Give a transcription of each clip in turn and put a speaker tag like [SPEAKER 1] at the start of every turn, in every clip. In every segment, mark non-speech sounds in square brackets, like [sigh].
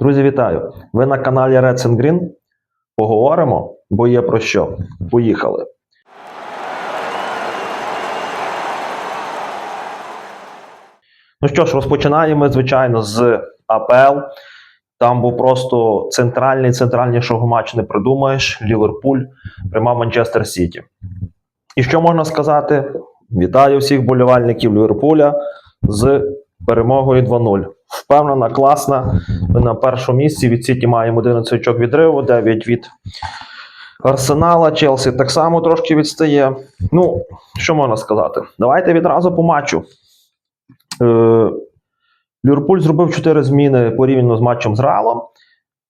[SPEAKER 1] Друзі, вітаю! Ви на каналі Reds and Green. Поговоримо, бо є про що. Поїхали. Ну що ж, розпочинаємо, звичайно, з АПЛ. Там був просто центральний, центральнішого матч не придумаєш. Ліверпуль приймав Манчестер Сіті. І що можна сказати? Вітаю всіх болівальників Ліверпуля з перемогою 2-0. Впевнена, класна. Ми на першому місці від Сіті маємо 11 очок відриву, 9 від Арсенала. Челсі так само трошки відстає. Ну, що можна сказати? Давайте відразу по матчу. Е, Ліверпуль зробив 4 зміни порівняно з матчем з Реалом.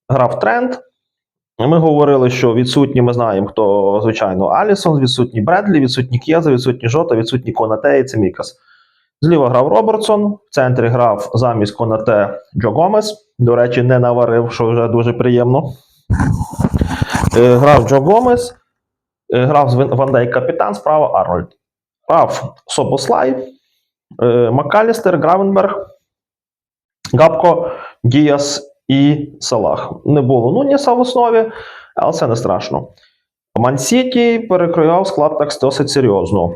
[SPEAKER 1] Грав тренд. Ми говорили, що відсутні, ми знаємо, хто, звичайно, Алісон, відсутні Бредлі, відсутні К'єза, відсутні Жота, відсутні Конате і Цемікас. Зліва грав Робертсон, в центрі грав замість Конате Джо Гомес. До речі, не наварив, що вже дуже приємно. Е, Грав Джо Гомес, е, грав Ван Дейк капітан, справа Арнольд. Грав Собослай, е, Макалістер, Гравенберг, Габко, Діас і Салах. Не було Нуніса в основі, але це не страшно. Мансіті перекривав склад так досить серйозно.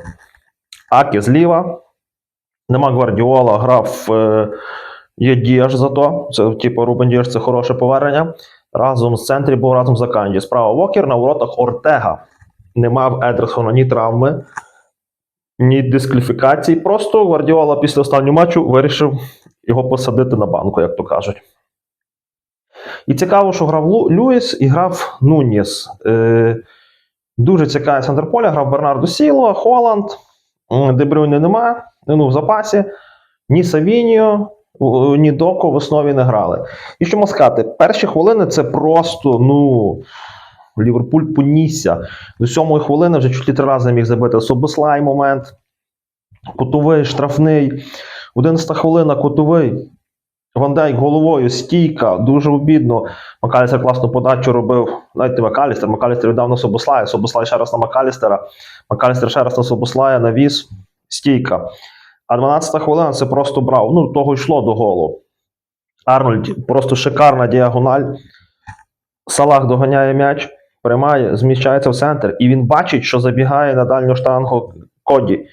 [SPEAKER 1] Акі зліва. Нема Гвардіола, грав е, є Діаш зато. Це типу Рубен Діаш це хороше повернення. Разом з центрі був разом за Канді. Справа Вокер на воротах Ортега. Не мав Едерсона ні травми, ні дискваліфікації. Просто Гвардіола після останнього матчу вирішив його посадити на банку, як то кажуть. І цікаво, що грав Лу- Люїс і грав Нуніс. Е, дуже цікавий центр поля, грав Бернардо Сілва, Холланд, м, Дебрюйне нема, ну, в запасі. Ні Савіньо, ні Доко в основі не грали. І що сказати, перші хвилини це просто, ну. Ліверпуль понісся. До сьомої хвилини вже чуть три рази міг забити Собослай момент. Кутовий, штрафний. 11 хвилина кутовий. Ван Дейк головою, стійка, дуже обідно. Макалістер класну подачу робив. Не Макалістер, Макалістер віддав на Собослая, Собослай ще раз на Макалістера, Макалістер ще раз на Собослая, навіс, стійка. А 12 хвилина це просто брав. Ну, того йшло до голу. Арнольд просто шикарна діагональ. Салах доганяє м'яч, приймає, зміщається в центр, і він бачить, що забігає на дальню штангу Коді.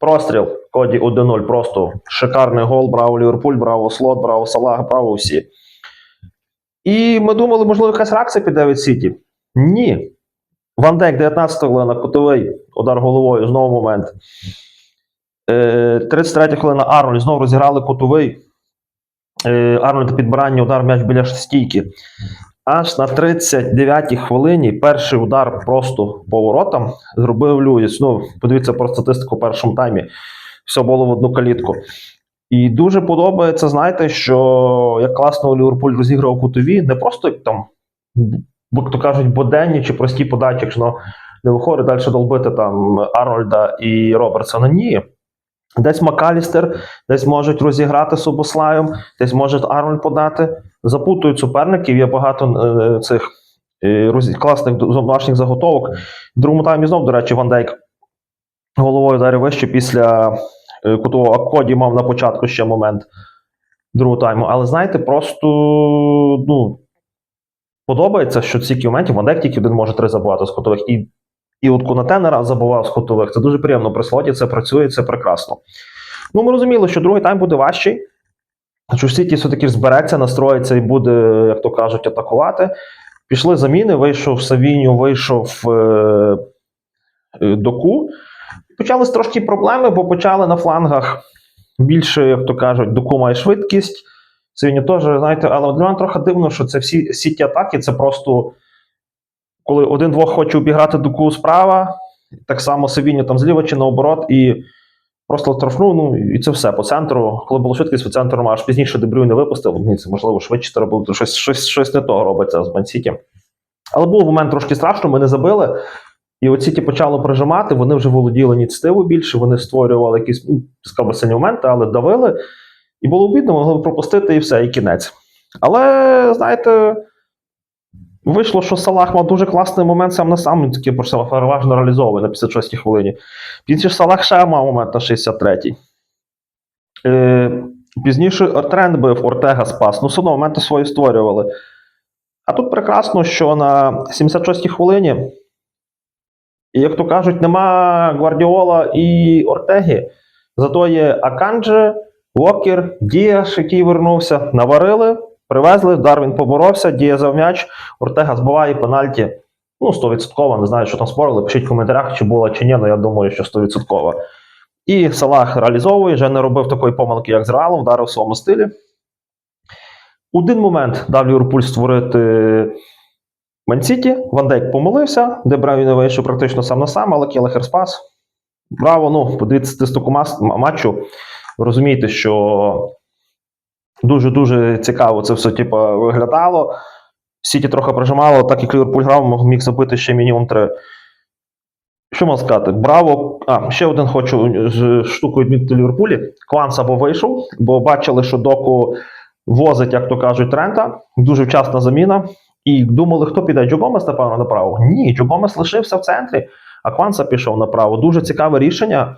[SPEAKER 1] Простріл Коді 1-0. Просто шикарний гол. Браво Ліверпуль, браво Слот, браво Салах, браво всі. І ми думали, можливо, якась реакція піде від Сіті. Ні. Ван Дейк, 19 хвилина, кутовий, удар головою, знову момент. Е, 33 хвилина Арнольд, знову розіграли кутовий. Е, Арнольд підбирання, удар м'яч біля стійки. Аж на 39-й хвилині перший удар просто по воротам зробив Люїс. Ну, подивіться про статистику в першому таймі. Все було в одну калітку. І дуже подобається, знаєте, що як класно Ліверпуль розіграв кутові, не просто там, як то кажуть, буденні чи прості подачі, якщо не виходить далі долбити там Арнольда і Робертсона. Ні. Десь Макалістер, десь можуть розіграти Собослаєм, десь може Арнольд подати. Запутують суперників, є багато е, цих е, класних домашніх заготовок. В другому таймі знов, до речі, Ван Дейк головою ударив вище після е, кутового Акоді мав на початку ще момент другого тайму. Але знаєте, просто ну, подобається, що ці моментів Ван Дейк тільки один може три забувати з кутових. І, і от Конате не раз забував з кутових. Це дуже приємно при слоті, це працює, це прекрасно. Ну, ми розуміли, що другий тайм буде важчий. Що Сіті все-таки збереться, настроїться і буде, як то кажуть, атакувати. Пішли заміни, вийшов Савіньо, вийшов е, е, Доку. Почались трошки проблеми, бо почали на флангах більше, як то кажуть, Доку має швидкість. Савіньо теж, знаєте, але для мене трохи дивно, що це всі сіті атаки, це просто коли один-двох хоче обіграти Доку справа, так само Савіньо там зліва чи наоборот, і Просто штрафну, ну і це все по центру. Коли було швидкість по центру, аж пізніше Дебрюй не випустив. Мені це можливо швидше треба було щось, щось, щось не того робиться з Мансіті. Але був момент трошки страшно, ми не забили. І от Сіті почало прижимати, вони вже володіли ініціативу більше, вони створювали якісь ну, би, сильні моменти, але давили. І було обідно, могли б пропустити і все, і кінець. Але, знаєте, вийшло, що Салах мав дуже класний момент сам на сам, він просто переважно реалізований на 56-й хвилині. Кінці Салах ще мав момент на 63-й. Е, Пізніше тренд бив, Ортега спас. Ну, все одно моменти свої створювали. А тут прекрасно, що на 76-й хвилині, як то кажуть, нема Гвардіола і Ортеги. Зато є Аканджи, Вокер, Діаш, який вернувся, наварили, привезли, Дарвін поборовся, Дія взяв м'яч, Ортега збиває пенальті. Ну, 100%, не знаю, що там спорили. Пишіть в коментарях, чи було, чи ні, але я думаю, що 100%. І Салах реалізовує, вже не робив такої помилки, як з Реалом, вдарив в своєму стилі. Один момент дав Ліверпуль створити Мансіті. Ван Дейк помилився, де Брайвін вийшов практично сам на сам, але Келехер спас. Браво, ну, подивіться статистику матчу. Ви розумієте, що дуже-дуже цікаво це все типу, виглядало. Сіті трохи прижимало, так як Ліверпуль грав, міг забити ще мінімум три. Що можна сказати? Браво! А, ще один хочу штуку відмітити Ліверпулі. Кванс або вийшов, бо бачили, що доку возить, як то кажуть, Трента. Дуже вчасна заміна. І думали, хто піде? Джо Гомес, напевно, направо. Ні, Джо Гомес лишився в центрі, а Кванса пішов направо. Дуже цікаве рішення.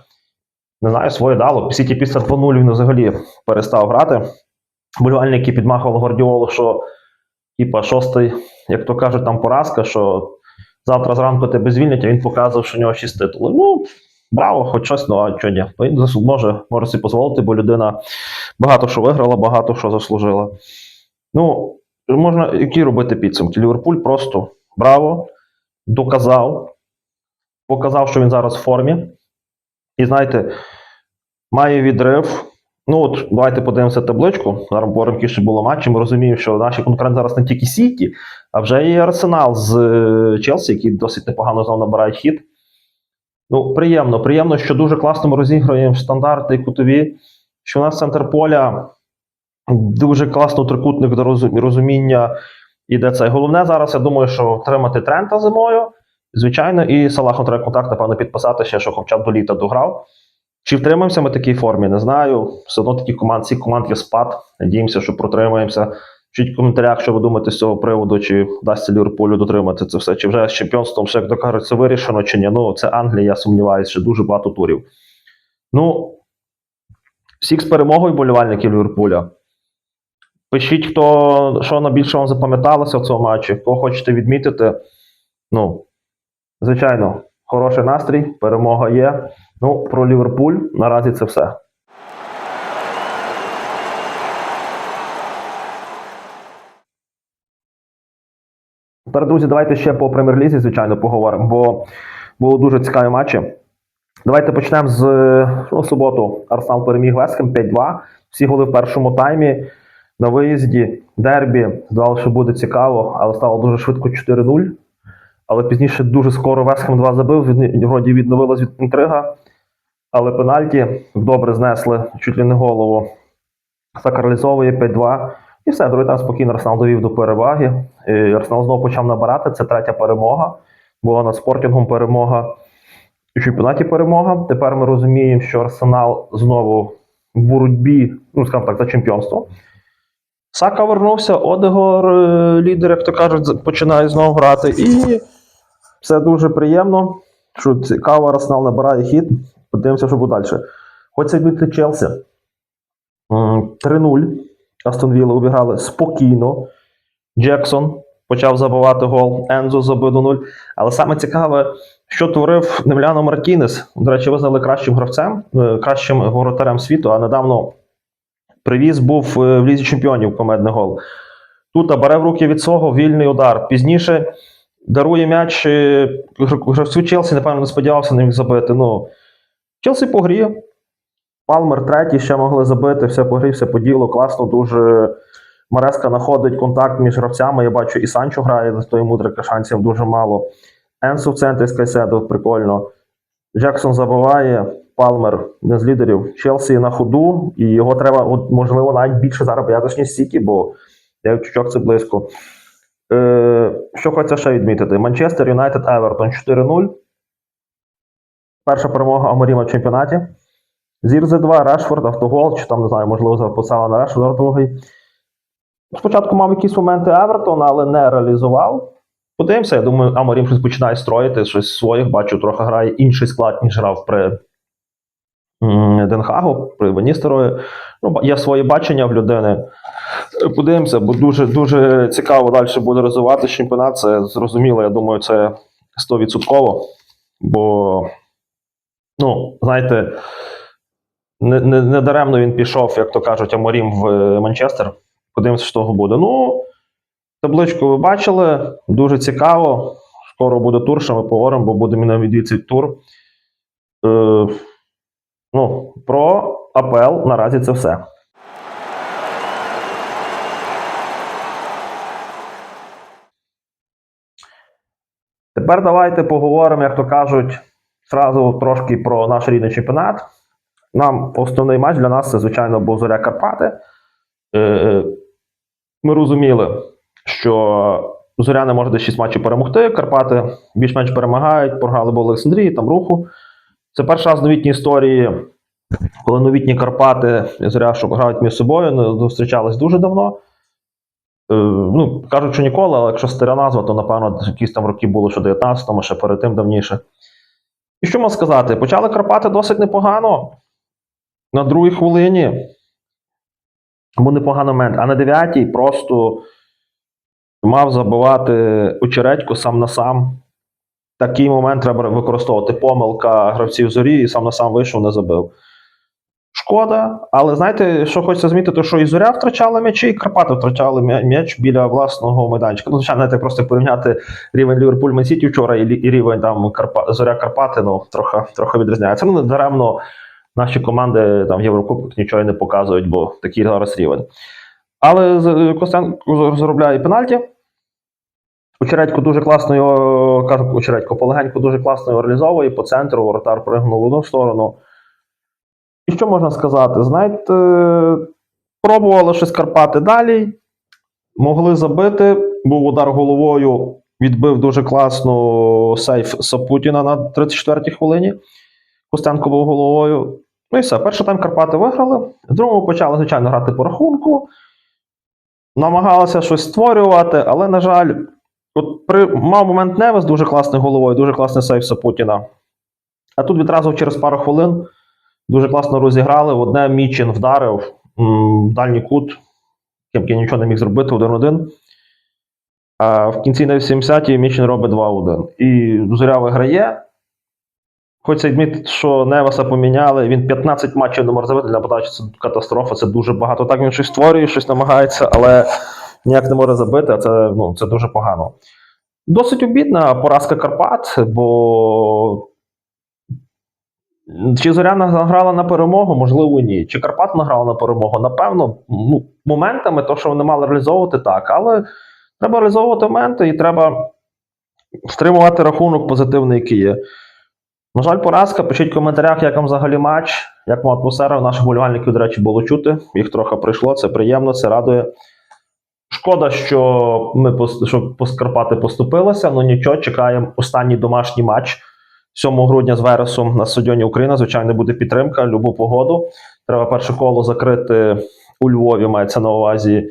[SPEAKER 1] Не знаю, своє дало. Сіті після 2-0 він взагалі перестав грати. Болівальники підмахували Гордіолу, що типа шостий, як то кажуть, там поразка, що завтра зранку тебе звільнять, а він показував, що у нього 6 титулів. Ну, браво, хоч щось, ну а чого ні. Він може, може собі дозволити, бо людина багато що виграла, багато що заслужила. Ну, можна які робити підсумки? Ліверпуль просто браво, доказав, показав, що він зараз в формі. І знаєте, має відрив. Ну, от давайте подивимося табличку. Зараз які ще було матчі. Ми розуміємо, що наші конкуренти зараз не тільки Сіті, а вже є Арсенал з е, Челсі, який досить непогано знову набирає хід. Ну, приємно, приємно, що дуже класно ми розігруємо стандарти і кутові, що у нас центр поля дуже класно трикутник до розуміння іде це. Головне зараз, я думаю, що тримати Трента зимою, звичайно, і Салахом треба контакт, напевно, підписати ще, що хоча б до літа дограв. Чи втримаємося ми в такій формі, не знаю. Все одно такі команд, ці команд є спад. Надіємося, що протримаємося. Пишіть в коментарях, що ви думаєте з цього приводу, чи вдасться Ліверпулю дотримати це все, чи вже з чемпіонством, ще як то кажуть, це вирішено, чи ні. Ну, це Англія, я сумніваюся, ще дуже багато турів. Ну, всіх з перемогою болівальників Ліверпуля. Пишіть, хто що найбільше вам запам'яталося в цьому матчі, кого хочете відмітити. Ну, звичайно, хороший настрій, перемога є. Ну, про Ліверпуль наразі це все. Тепер, друзі, давайте ще по прем'єр-лізі, звичайно, поговоримо, бо були дуже цікаві матчі. Давайте почнемо з ну, суботу. Арсенал переміг Вескем 5-2. Всі голи в першому таймі. На виїзді Дербі. Здавалося, що буде цікаво, але стало дуже швидко 4-0. Але пізніше дуже скоро Весхем 2 забив. Вроді відновилась від інтрига. Але пенальті добре знесли чуть ли не голову. Сакралізовує 5-2. І все, другий тайм спокійно Арсенал довів до переваги. І Арсенал знову почав набирати. Це третя перемога. Була над спортінгом перемога. У чемпіонаті перемога. Тепер ми розуміємо, що Арсенал знову в боротьбі, ну скажімо так, за чемпіонство. Сака вернувся, Одегор, е, лідер, як то кажуть, починає знову грати. І це дуже приємно, що цікаво, Арсенал набирає хід. Подивимося, що буде далі. Хочеться відбити Челсі. 3-0. Астон Вілла обіграли спокійно. Джексон почав забивати гол. Ензо забив до 0. Але саме цікаве, що творив Немляно Мартінес. До речі, визнали кращим гравцем, е, кращим воротарем світу, а недавно привіз був е, в лізі чемпіонів комедний гол. Тут бере в руки від свого вільний удар. Пізніше дарує м'яч е, гравцю Челсі, напевно, не сподівався на міг забити. Ну, Челсі по грі. Палмер третій ще могли забити, все по грі, все по ділу. Класно, дуже. Мареска знаходить контакт між гравцями. Я бачу, і Санчо грає, з тої мудрика шансів дуже мало. Енсо в центрі з Кайседо, прикольно. Джексон забиває, Палмер один з лідерів. Челсі на ходу, і його треба, от, можливо, навіть більше зараз боятися, ніж Сіті, бо я чучок це близько. Е, що хочеться ще відмітити? Манчестер Юнайтед Евертон 4-0. Перша перемога Аморіма в чемпіонаті. Зірзе 2, Решфорд, автогол, чи там, не знаю, можливо, записала на Решфорд другий. Спочатку мав якісь моменти Евертон, але не реалізував. Подивимося, я думаю, Аморім щось починає строїти, щось своїх, бачу, трохи грає інший склад, ніж грав при Денхагу при Ваністерої. Ну, є своє бачення в людини. Подивимося, бо дуже дуже цікаво далі буде розвивати чемпіонат. Це зрозуміло, я думаю, це 100%. Бо, ну, знаєте, не, не, не даремно він пішов, як то кажуть, Аморім в е, Манчестер. Подивимося, що того буде. Ну, табличку ви бачили, дуже цікаво. Скоро буде тур, що ми поговоримо, бо буде мене відвідці тур. Е, ну, про АПЛ наразі це все. Тепер давайте поговоримо, як то кажуть, зразу трошки про наш рідний чемпіонат. Нам основний матч для нас це, звичайно, був Зоря Карпати. Е, е, Ми розуміли, що Зоря не може десь 6 матчів перемогти. Карпати більш-менш перемагають, програли бо Олександрії, там руху. Це перший раз в новітній історії, коли новітні Карпати і Зоря, що грають між собою, не зустрічались дуже давно. Е, ну, кажуть, що ніколи, але якщо стара назва, то напевно якісь там роки було, що 19-му, ще перед тим давніше. І що можна сказати? Почали Карпати досить непогано. На другій хвилині був непоганий момент, а на дев'ятій просто мав забивати очередьку сам на сам. Такий момент треба використовувати. Помилка гравців зорі і сам на сам вийшов, не забив. Шкода, але знаєте, що хочеться змітити, що і зоря втрачала м'ячі, і Карпати втрачали м'яч біля власного майданчика. Ну, звичайно, знаєте, просто порівняти рівень Ліверпуль Мансіті вчора і, рівень там Карпа, зоря Карпати, ну, трохи, трохи відрізняється. Ну, не даремно наші команди там в Єврокубках нічого не показують, бо такий зараз рівень. Але Костенко заробляє пенальті. Очередько дуже класно його, кажу, Очередько полегенько дуже класно його реалізовує по центру, воротар пригнув в одну сторону. І що можна сказати? Знаєте, пробували щось Карпати далі, могли забити. Був удар головою, відбив дуже класно сейф Сапутіна на 34-й хвилині. Костенко був головою. Ну і все. Перший тайм Карпати виграли. В другому почали, звичайно, грати по рахунку. Намагалися щось створювати, але, на жаль, от при, мав момент Невес дуже класною головою, дуже класний сейф Сапутіна. А тут відразу через пару хвилин дуже класно розіграли. Одне Мічин вдарив в дальній кут. Кемкі нічого не міг зробити 1-1. А в кінці на 80-й Мічин робить 2-1. І зоря виграє. Хочеться відмітити, що Невеса поміняли. Він 15 матчів не може забити для подачі. Це катастрофа, це дуже багато. Так він щось створює, щось намагається, але ніяк не може забити, а це, ну, це дуже погано. Досить обідна поразка Карпат, бо чи Зоря награла на перемогу? Можливо, ні. Чи Карпат награла на перемогу? Напевно, ну, моментами, то, що вони мали реалізовувати, так. Але треба реалізовувати моменти і треба стримувати рахунок позитивний, який є. На жаль, поразка. Пишіть в коментарях, як вам взагалі матч, як вам атмосфера. Наших болівальників, до речі, було чути. Їх трохи прийшло, це приємно, це радує. Шкода, що ми що Карпати поступилися, ну нічого, чекаємо останній домашній матч 7 грудня з Вересом на стадіоні Україна. Звичайно, буде підтримка, любу погоду. Треба перше коло закрити у Львові, мається на увазі.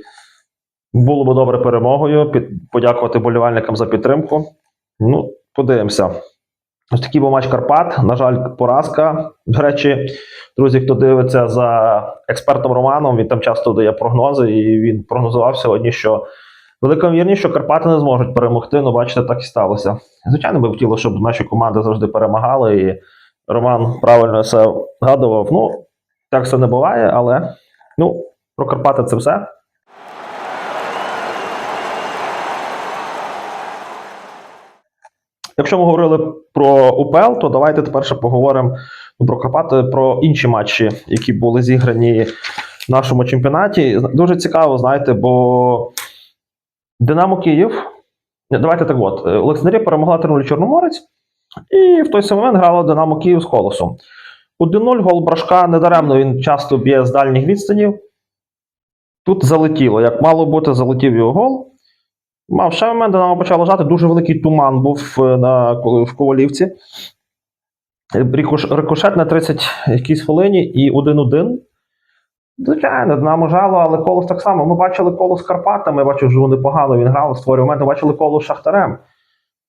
[SPEAKER 1] Було б добре перемогою. Під, подякувати болівальникам за підтримку. Ну, подивимося. Ось такий був матч Карпат. На жаль, поразка. До речі, друзі, хто дивиться за експертом Романом, він там часто дає прогнози, і він прогнозував сьогодні, що велика вірність, що Карпати не зможуть перемогти. Ну, бачите, так і сталося. Звичайно, би хотілося, щоб наші команди завжди перемагали, і Роман правильно все згадував. Ну, так все не буває, але ну, про Карпати це все. Якщо ми говорили про УПЛ, то давайте тепер ще поговоримо ну, про Карпати, про інші матчі, які були зіграні в нашому чемпіонаті. Дуже цікаво, знаєте, бо Динамо Київ. Давайте так от. е, Олександрія перемогла 3-0 Чорноморець, і в той самий момент грала Динамо Київ з колосом. 1-0 гол Брашка недаремно він часто б'є з дальніх відстанів. Тут залетіло. Як мало бути, залетів його гол. Мав ще момент, Динамо почало жати. Дуже великий туман був е, на, в Ковалівці. Е, Рикошет на 30 якійсь хвилині і 1-1. Звичайно, Динамо жало, але колос так само. Ми бачили коло з Карпатами, бачив, що вони погано він грав, створював моменти. Бачили коло з Шахтарем.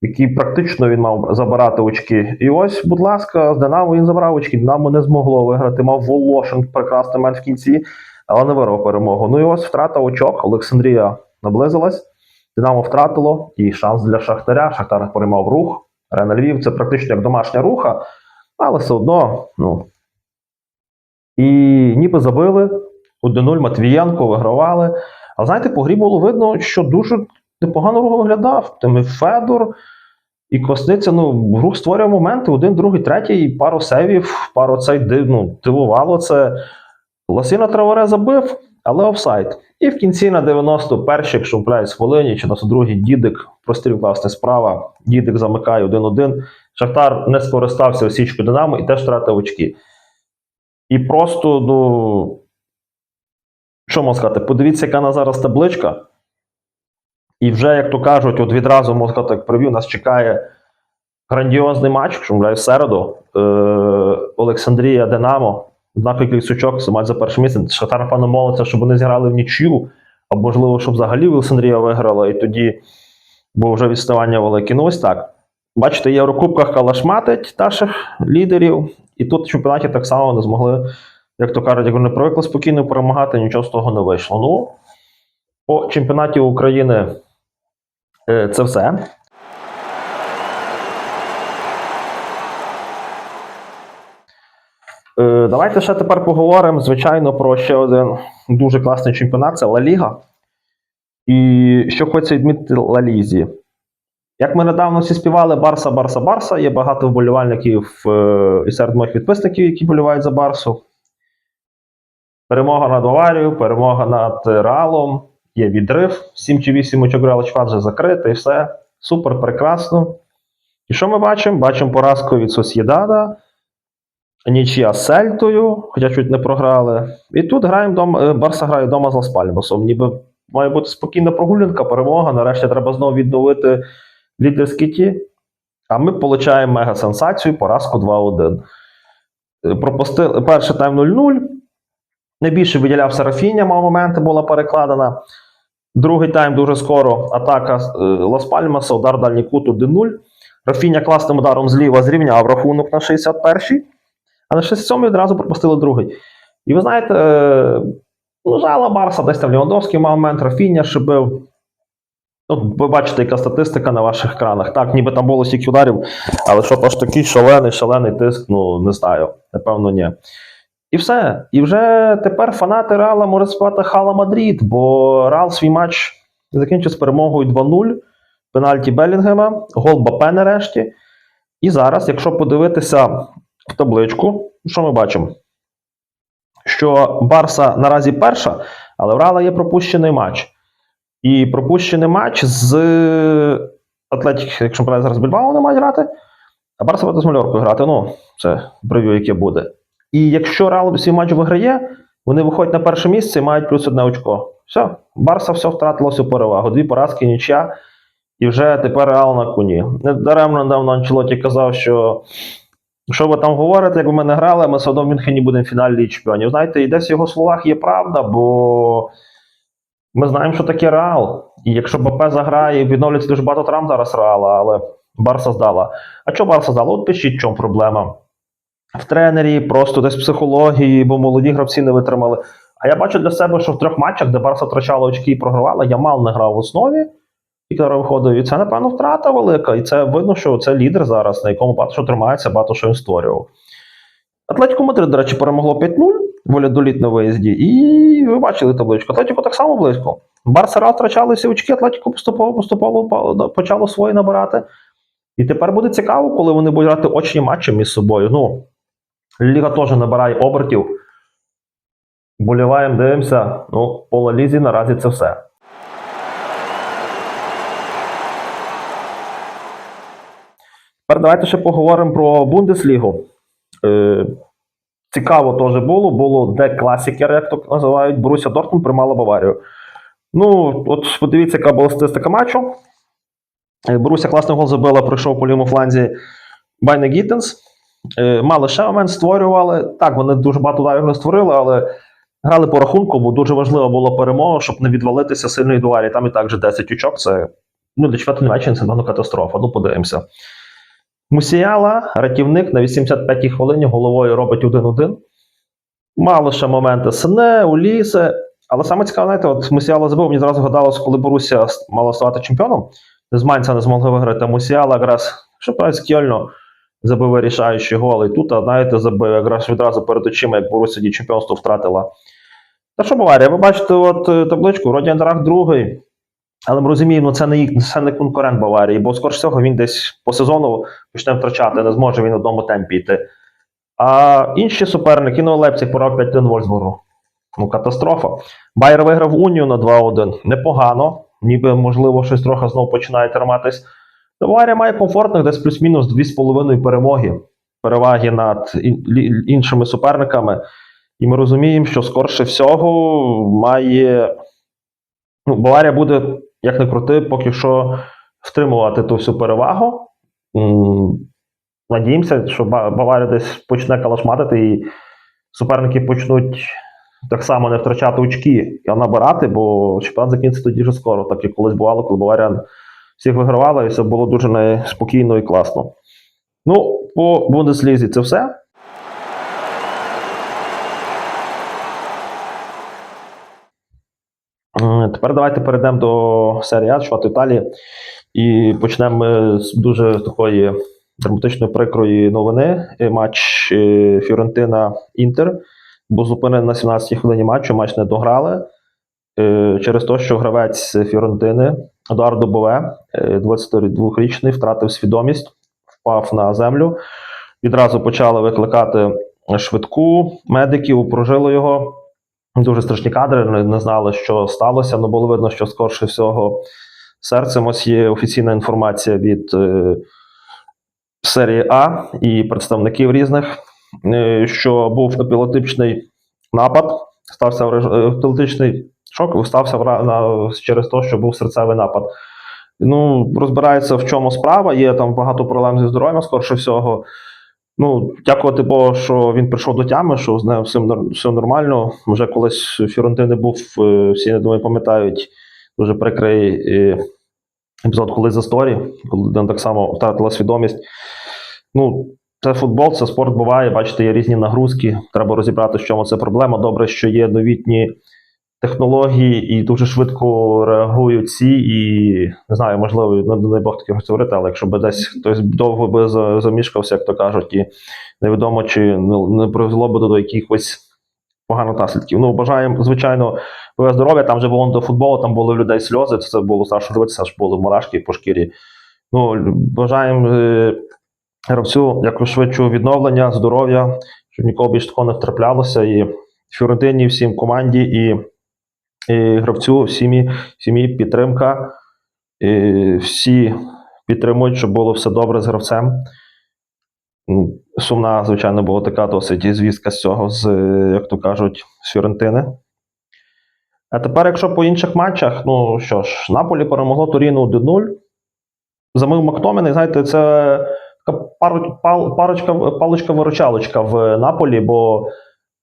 [SPEAKER 1] який практично він мав забирати очки. І ось, будь ласка, з Динамо він забрав очки. Динамо не змогло виграти. Мав Волошин прекрасний момент в кінці, але не вирвав перемогу. Ну і ось втрата очок. Олександрія наблизилась. Динамо втратило і шанс для Шахтаря. Шахтар приймав рух. Арена Львів це практично як домашня руха, але все одно, ну. І ніби забили 1-0 Матвієнко, вигравали. А знаєте, по грі було видно, що дуже непогано виглядав. Тим і Федор і Квасниця, ну, рух створював моменти, один, другий, третій, пару сейвів, пару цей ну, дивувало це. Лосіна Траворе забив, але офсайд. І в кінці на 91-й, якщо впляють з хвилині, чи на 102-й дідик простріл власне справа. Дідик замикає 1-1. Шахтар не скористався осічкою Динамо і теж втратив очки. І просто, ну. Що можна сказати? Подивіться, яка на зараз табличка. І вже, як то кажуть, от відразу можна сказати, як прев'ю, нас чекає грандіозний матч, що мовляю, в середу. Е, Олександрія Динамо. Однаковий сучок, матч за перше місце. Шахтар, напевно, молиться, щоб вони зіграли в нічю, а можливо, щоб взагалі Олександрія виграла, і тоді було вже відставання велике. Ну, ось так. Бачите, в Єврокубках калашматить наших лідерів, і тут в чемпіонаті так само не змогли, як то кажуть, як вони привикли спокійно перемагати, нічого з того не вийшло. Ну, по чемпіонаті України е, це все. Е, Давайте ще тепер поговоримо, звичайно, про ще один дуже класний чемпіонат це Ла Ліга. І що хочеться відмітити Ла Лізі. Як ми недавно всі співали Барса, Барса, Барса, є багато вболівальників е, і серед моїх підписників, які болівають за Барсу. Перемога над Баварією, перемога над Реалом, є відрив. 7 чи 8 очок Реал вже закритий, все. Супер, прекрасно. І що ми бачимо? Бачимо поразку від Сосєдада, нічия з Сельтою, хоча чуть не програли. І тут граємо дом, е, Барса грає вдома з Лас Пальмасом. Ніби має бути спокійна прогулянка, перемога. Нарешті треба знову відновити лідерські ті. А ми отримуємо мега-сенсацію, поразку 2-1. Е, Пропустили перший тайм 0-0. Найбільше виділявся Рафіня, мав моменти, була перекладена. Другий тайм дуже скоро. Атака е, Лас Пальмаса, удар дальній кут 1-0. Рафіня класним ударом зліва зрівняв рахунок на 61-й, а на 67-й одразу пропустили другий. І ви знаєте, е, ну, жала Барса, десь там Лівандовський мав момент, Рафіня шибив. Ну, ви бачите, яка статистика на ваших екранах. Так, ніби там було стільки ударів, але що аж такий шалений, шалений тиск, ну не знаю. Напевно, ні. І все. І вже тепер фанати Реала можуть спати Хала Мадрид, бо Реал свій матч закінчив з перемогою 2-0, пенальті Белінгема, гол Бапе нарешті. І зараз, якщо подивитися в табличку, що ми бачимо? Що Барса наразі перша, але в Реала є пропущений матч. І пропущений матч з Атлетік, якщо правильно зараз Більбао не мають грати, а Барса буде з Мальоркою грати. Ну, це прев'ю, яке буде. І якщо Реал свій матч виграє, вони виходять на перше місце і мають плюс одне очко. Все, Барса все втратила всю перевагу. Дві поразки, нічия, і вже тепер Реал на коні. Недаремно недавно Анчелоті казав, що що ви там говорите, якби ми не грали, ми все одно в Мюнхені будемо в чемпіонів. Знаєте, і десь в його словах є правда, бо ми знаємо, що таке Реал. І якщо БП заграє, відновлюється дуже багато травм зараз Реала, але Барса здала. А що Барса здала? От пишіть, чому проблема. В тренері, просто десь в психології, бо молоді гравці не витримали. А я бачу для себе, що в трьох матчах, де Барса втрачала очки і програвала, Ямал не грав в основі, і виходив. І це, напевно, втрата велика. І це видно, що це лідер зараз, на якому багато що тримається, багато що він створював. Атлетико Мадрид, до речі, перемогло 5-0 волядоліт на виїзді. І ви бачили табличку. Атлетико так само близько. Барса Реал втрачали всі очки, Атлетико поступово поступово почало свої набирати. І тепер буде цікаво, коли вони будуть грати очні матчі між собою. Ну, Ліга теж набирає обертів. Боліваємо, дивимося. Ну, по Ла Лізі наразі це все. Тепер давайте ще поговоримо про Бундеслігу. Цікаво теж було. Було де класікер, як то називають. Боруся Дортмунд приймала Баварію. Ну, от подивіться, яка була статистика матчу. Е, Боруся класний гол забила, пройшов по лівому фланзі Байне Гіттенс. Е, Мали ще момент, створювали. Так, вони дуже багато ударів не створили, але грали по рахунку, бо дуже важливо було перемога, щоб не відвалитися сильної дуалі. Там і так вже 10 очок. Це ну, для четвертої Німеччини це напевно катастрофа. Ну, подивимося. Мусіяла, рятівник на 85-й хвилині головою робить 1-1. Мало ще моменти Сене, Улісе. Але саме цікаве, знаєте, от Мусіала забив, мені зразу гадалось, коли Борусія мала ставати чемпіоном. З Майнца не змогли виграти. Мусіала якраз, що з забив вирішаючий гол. І тут, а, знаєте, забив якраз відразу перед очима, як Борусія чемпіонство втратила. Та що Баварія? Ви бачите от е, табличку, вроді Андрах другий. Але ми розуміємо, ну, це не це не конкурент Баварії, бо скоріш всього він десь по сезону почне втрачати, не зможе він в одному темпі йти. А інші суперники, ну Лепсик порав 5-1 Вольсбургу. Ну, катастрофа. Байер виграв Унію на 2-1. Непогано. Ніби, можливо, щось трохи знову починає триматись. Баварія має комфортних десь плюс-мінус 2,5 перемоги. Переваги над іншими суперниками. І ми розуміємо, що скорше всього має. Ну, Баварія буде, як не крути, поки що втримувати ту всю перевагу. Надіємося, що Ба- Баварія десь почне калашматити і суперники почнуть так само не втрачати очки, а набирати, бо чемпіонат закінчиться тоді дуже скоро, так як колись бувало, коли Баварія всіх вигравала, і все було дуже спокійно і класно. Ну, по Бундеслізі це все. Е, Тепер давайте перейдемо до серії А, чемпіонату Італії. І почнемо з дуже такої драматичної прикрої новини. Е, Матч е, Фіорентина-Інтер був зупинений на 17-й хвилині матчу, матч не дограли. Е, Через те, що гравець Фіорентини Едуардо Бове, е, 22-річний, втратив свідомість, впав на землю. Відразу почали викликати швидку медиків, опрожили його. Дуже страшні кадри, не, знали, що сталося, але було видно, що скорше всього серцем ось є офіційна інформація від е, серії А і представників різних, е, що був епілептичний напад, стався враж- е, епілептичний шок, стався вра- на, через те, що був серцевий напад. Ну, розбирається, в чому справа. Є там багато проблем зі здоров'ям, скорше всього. Ну, дякувати Богу, що він прийшов до тями, що з ним все, нормально. Вже колись у Фіорентини був, е, всі я думаю, пам'ятають дуже прикрий е, епізод, коли за сторі, коли людина так само втратила свідомість. Ну, це футбол, це спорт буває. Бачите, є різні нагрузки. Треба розібрати, в чому це проблема. Добре, що є новітні технології і дуже швидко реагують ці, і не знаю, можливо, не дай Бог таке говорити, але якщо би десь хтось довго би замішкався, як то кажуть, і невідомо чи не, привело би до якихось поганих наслідків. Ну, бажаємо, звичайно, здоров'я. Там вже було до футболу, там були людей сльози. Це було страшно дивитися, аж були мурашки по шкірі. Ну, бажаємо е, гравцю якошвидшого відновлення, здоров'я, щоб нікого більше такого не втраплялося. І Фіорентині, всім команді, і гравцю, сім'ї, сім'ї підтримка. І всі підтримують, щоб було все добре з гравцем. Сумна, звичайно, була така досить звістка з цього, з, е, як то кажуть, з Фіорентини. А тепер, якщо по інших матчах, ну що ж, Наполі перемогло Торіну 1-0. Замив Мактоміни, знаєте, це така парочка, паличка-виручалочка в Наполі, бо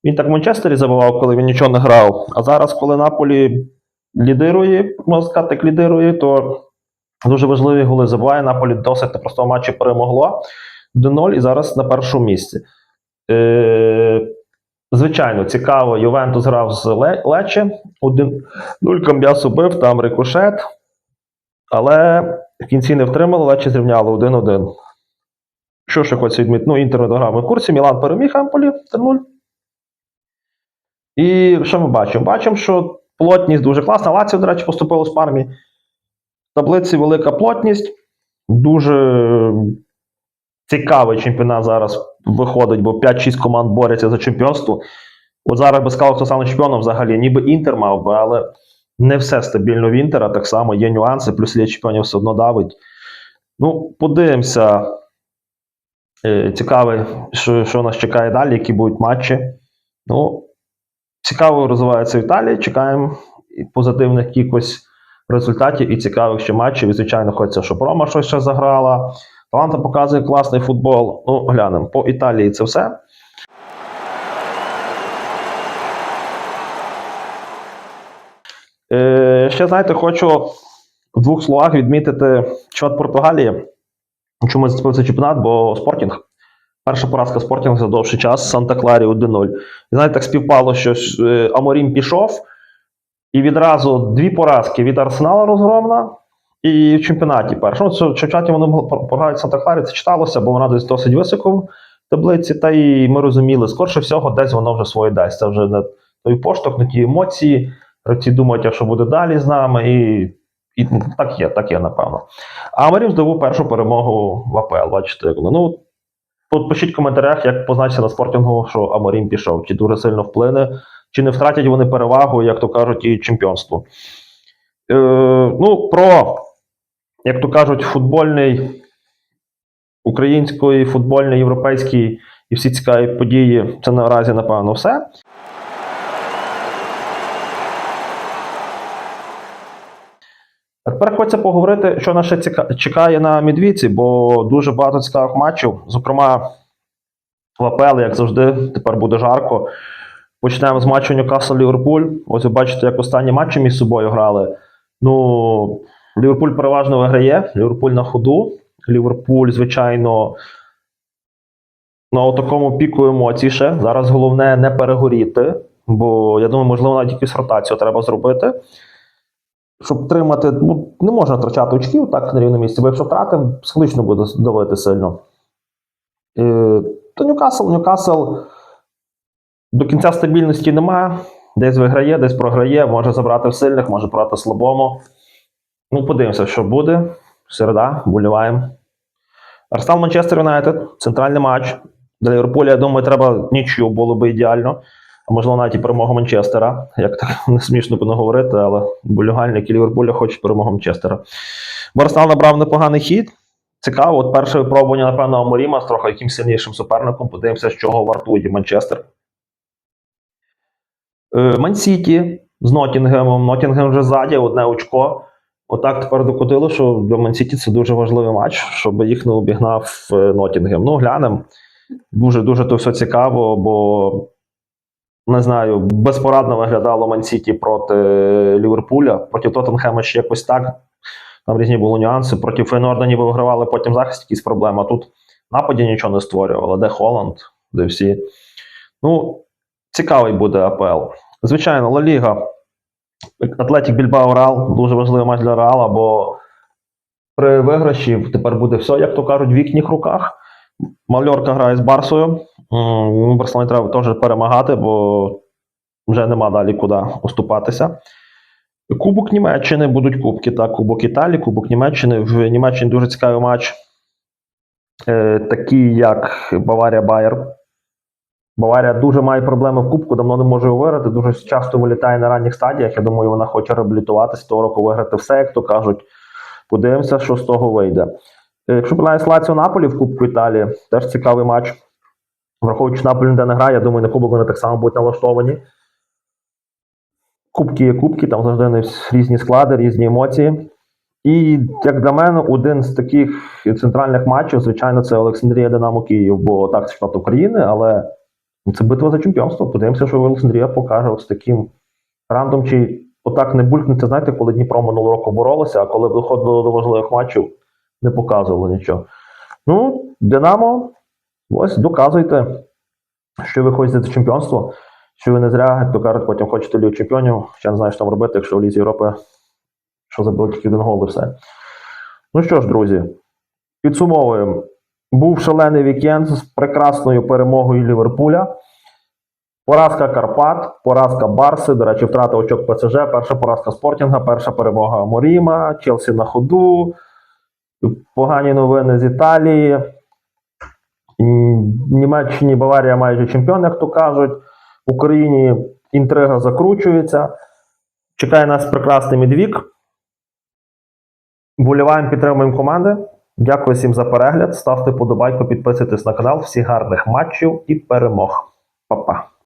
[SPEAKER 1] він так в Манчестері забивав, коли він нічого не грав. А зараз, коли Наполі лідирує, можна сказати, як лідирує, то дуже важливі голи забиває. Наполі досить непростого матчі перемогло 1-0 і зараз на першому місці. Е, звичайно, цікаво, Ювентус грав з Ле- Лече. 1-0 Камбіасу бив, там рикошет. Але в кінці не втримали, Лече зрівняло 1-1. Що ще хочеться відмітити? Ну, Інтер дограв. В курсі, Мілан переміг Емполі 3-0. І що ми бачимо? Бачимо, що плотність дуже класна. Лаціо, до речі, поступило з пармі. В таблиці велика плотність. Дуже цікавий чемпіонат зараз виходить, бо 5-6 команд борються за чемпіонство. От зараз би сказав, хто стане чемпіоном взагалі, ніби Інтер мав би, але не все стабільно в Інтера, так само є нюанси, плюс Ліга чемпіонів все одно давить. Ну, подивимося. Е, Цікавий, що, що нас чекає далі, які будуть матчі. Ну, цікаво розвивається в Італії. Чекаємо позитивних якихось результатів і цікавих ще матчів. І, звичайно, хочеться, щоб Рома щось ще заграла. Таланта показує класний футбол. Ну, глянемо. По Італії це все. Е, ще, знаєте, хочу в двох словах відмітити чемпіонат Португалії. Чому я зацепив цей чемпіонат? Бо спортінг. Перша поразка спортінг за довший час Санта Кларі 1-0. І знаєте, так співпало, що е, Аморім пішов, і відразу дві поразки від Арсенала розгромлена, і в чемпіонаті перше. Ну, в чемпіонаті вони могли програють Санта Кларі, це читалося, бо вона десь досить високо в таблиці, та і ми розуміли, скорше всього, десь воно вже своє дасть. Це вже не той поштовх, не ті емоції. Гравці думають, а що буде далі з нами, і, і ну, так є, так є, напевно. А Марів здобув першу перемогу в АПЛ, бачите. Ну, пишіть в коментарях, як позначиться на спортингу, що Аморім пішов, чи дуже сильно вплине, чи не втратять вони перевагу, як то кажуть, і чемпіонство. Е, ну, про, як то кажуть, футбольний, український, футбольний, європейський і всі цікаві події, це наразі, напевно, все. Тепер хочеться поговорити, що нас ще чекає на Медвідці, бо дуже багато цікавих матчів. Зокрема, в як завжди, тепер буде жарко. Почнемо з матчу Ньюкасл-Ліверпуль. Ось ви бачите, як останні матчі між собою грали. Ну, Ліверпуль переважно виграє, Ліверпуль на ходу. Ліверпуль, звичайно, на такому піку емоцій ще. Зараз головне не перегоріти, бо я думаю, можливо, навіть якусь ротацію треба зробити щоб тримати, ну, не можна втрачати очків так на рівному місці, бо якщо втратимо, психологічно буде давити сильно. Е, то Ньюкасл, Ньюкасл до кінця стабільності немає. Десь виграє, десь програє, може забрати в сильних, може брати слабому. Ну, подивимося, що буде. Середа, боліваємо. Арсенал Манчестер Юнайтед, центральний матч. Для Ліверпуля, я думаю, треба нічого було би ідеально. А можливо, навіть і перемога Манчестера. Як так [laughs] не смішно не говорити, але болюгальники Ліверпуля хочуть перемогу Манчестера. Бо Арсенал набрав непоганий хід. Цікаво, от перше випробування, напевно, Аморіма з трохи яким сильнішим суперником. Подивимося, з чого вартує Манчестер. Е, Ман-Сіті з Нотінгемом. Нотінгем вже ззаді, одне очко. Отак тепер докотило, що для Ман-Сіті це дуже важливий матч, щоб їх не обігнав е, Нотінгем. Ну, глянемо. Дуже дуже то все цікаво, бо не знаю, безпорадно виглядало Ман-Сіті проти Ліверпуля. Проти Тоттенхема ще якось так. Там різні були нюанси. Проти Фейнорда ніби вигравали, потім захист якісь проблеми. А тут нападі нічого не створювали. Де Холланд, де всі. Ну, цікавий буде АПЛ. Звичайно, Ла Ліга. Атлетік Більбао Реал дуже важливий матч для Реала, бо при виграші тепер буде все, як то кажуть, в їхніх руках. Мальорка грає з Барсою. М, Барселоні треба теж перемагати, бо вже нема далі куди уступатися. Кубок Німеччини будуть кубки. Так, Кубок Італії, Кубок Німеччини. В Німеччині дуже цікавий матч. Е, такі, як Баварія Байер. Баварія дуже має проблеми в Кубку, давно не може його виграти. Дуже часто вилітає на ранніх стадіях. Я думаю, вона хоче реабілітуватися того року виграти все, як то кажуть. Подивимося, що з того вийде. Е, Якщо принаймні Лаціо Наполі в Кубку Італії, теж цікавий матч. Враховуючи, Наполі ніде не грає, я думаю, на Кубок вони так само будуть налаштовані. Кубки є кубки, там завжди різні склади, різні емоції. І як для мене, один з таких центральних матчів, звичайно, це Олександрія Динамо Київ, бо так це чемпіонат України, але це битва за чемпіонство. Подивимося, що Олександрія покаже з таким рандом, чи отак не булькнеться, знаєте, коли Дніпро минулого року боролося, а коли доходило до важливих матчів, не показувало нічого. Ну, Динамо, ось доказуйте, що ви хочете за чемпіонство, що ви не зря, як то кажуть, потім хочете Лігу чемпіонів, хоча не знаю, що там робити, якщо в Лізі Європи, що забили тільки один гол і все. Ну що ж, друзі, підсумовуємо. Був шалений вікенд з прекрасною перемогою Ліверпуля. Поразка Карпат, поразка Барси, до речі, втрата очок ПСЖ, перша поразка Спортінга, перша перемога Моріма, Челсі на ходу, погані новини з Італії. Німеччині Баварія майже чемпіон, як то кажуть. В Україні інтрига закручується. Чекає нас прекрасний медвік. Боліваємо, підтримуємо команди. Дякую всім за перегляд. Ставте подобайку, підписуйтесь на канал. Всіх гарних матчів і перемог. Па-па.